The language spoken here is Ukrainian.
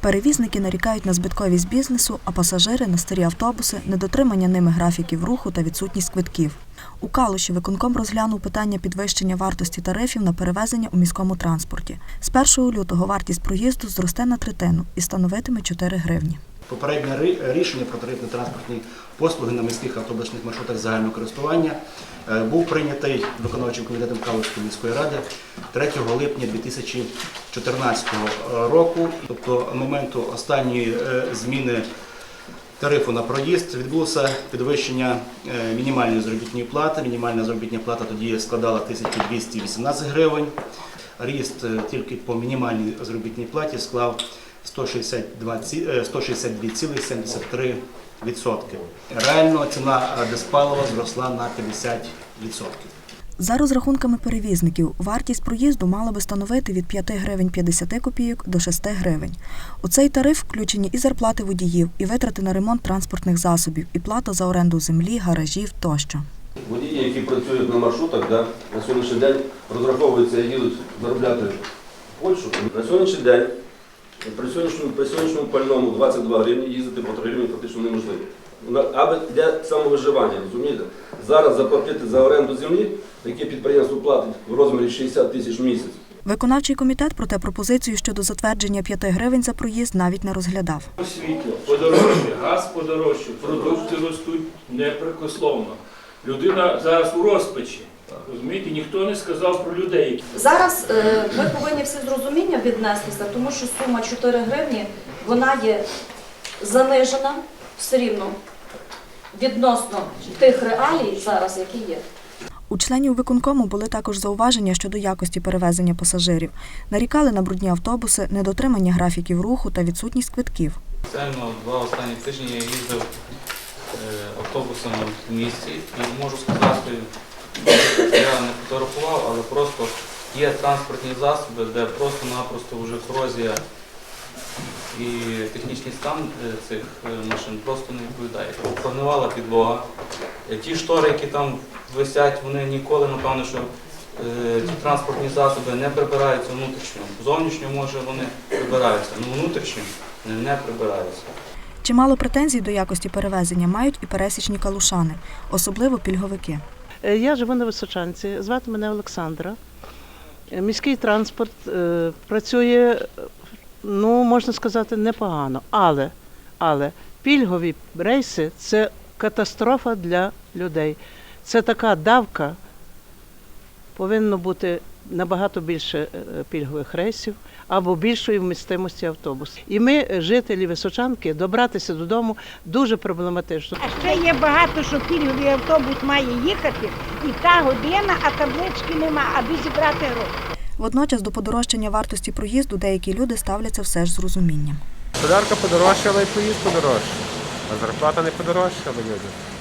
Перевізники нарікають на збитковість бізнесу, а пасажири на старі автобуси, недотримання ними графіків руху та відсутність квитків. У Калуші виконком розглянув питання підвищення вартості тарифів на перевезення у міському транспорті. З 1 лютого вартість проїзду зросте на третину і становитиме 4 гривні. Попереднє рішення про тарифні транспортні послуги на міських автобусних маршрутах загального користування е, був прийнятий виконавчим комітетом Калузької міської ради 3 липня 2014 року. Тобто моменту останньої е, зміни тарифу на проїзд відбулося підвищення е, мінімальної заробітної плати. Мінімальна заробітна плата тоді складала 1218 гривень. Ріст е, тільки по мінімальній заробітній платі склав 162 ці- е, 162,73%. Реально ціна е, диспалива зросла на 50%. За розрахунками перевізників, вартість проїзду мала би становити від 5 гривень 50 копійок до 6 гривень. У цей тариф включені і зарплати водіїв, і витрати на ремонт транспортних засобів, і плата за оренду землі, гаражів тощо. Водії, які працюють на маршрутах, да, на сьогоднішній день розраховуються і їдуть заробляти в Польщу. На сьогоднішній день при сьогоднішньому, при сьогоднішньому пальному 22 гривні їздити по 3 гривні фактично неможливо. На- Аби для самовиживання, розумієте? Зараз заплатити за оренду землі, яке підприємство платить в розмірі 60 тисяч в місяць. Виконавчий комітет проте пропозицію щодо затвердження 5 гривень за проїзд навіть не розглядав. Світло подорожче, газ подорожче, продукти ростуть непрекословно. Людина зараз у розпачі. Розумієте, ніхто не сказав про людей. Зараз е, ми повинні всі з розумінням віднестися, тому що сума 4 гривні вона є занижена все рівно відносно тих реалій зараз, які є. У членів виконкому були також зауваження щодо якості перевезення пасажирів. Нарікали на брудні автобуси, недотримання графіків руху та відсутність квитків. Спеціально два останні тижні я їздив е, автобусом в місті і можу сказати, я не фотографував, але просто є транспортні засоби, де просто-напросто вже корозія і технічний стан е, цих е, машин просто не відповідає. Прогнивала підлога. Ті штори, які там висять, вони ніколи, напевно, що ті транспортні засоби не прибираються внутрішньо. Зовнішньо, може, вони прибираються, але внутрішньо не прибираються. Чимало претензій до якості перевезення мають і пересічні калушани, особливо пільговики. Е, Я живу на Височанці, звати мене Олександра. Е, Міський транспорт е, працює, ну, можна сказати, непогано. Але, але пільгові рейси це катастрофа для людей. Це така давка. Повинно бути набагато більше е, пільгових рейсів або більшої вмістимості автобусів. І ми, е, жителі Височанки, добратися додому дуже проблематично. А ще є багато, що пільговий автобус має їхати, і та година, а таблички нема, аби зібрати гроші. Водночас до подорожчання вартості проїзду деякі люди ставляться все ж з розумінням. Солярка подорожчала і поїзд подорожчав. А зарплата не подорожчала люди.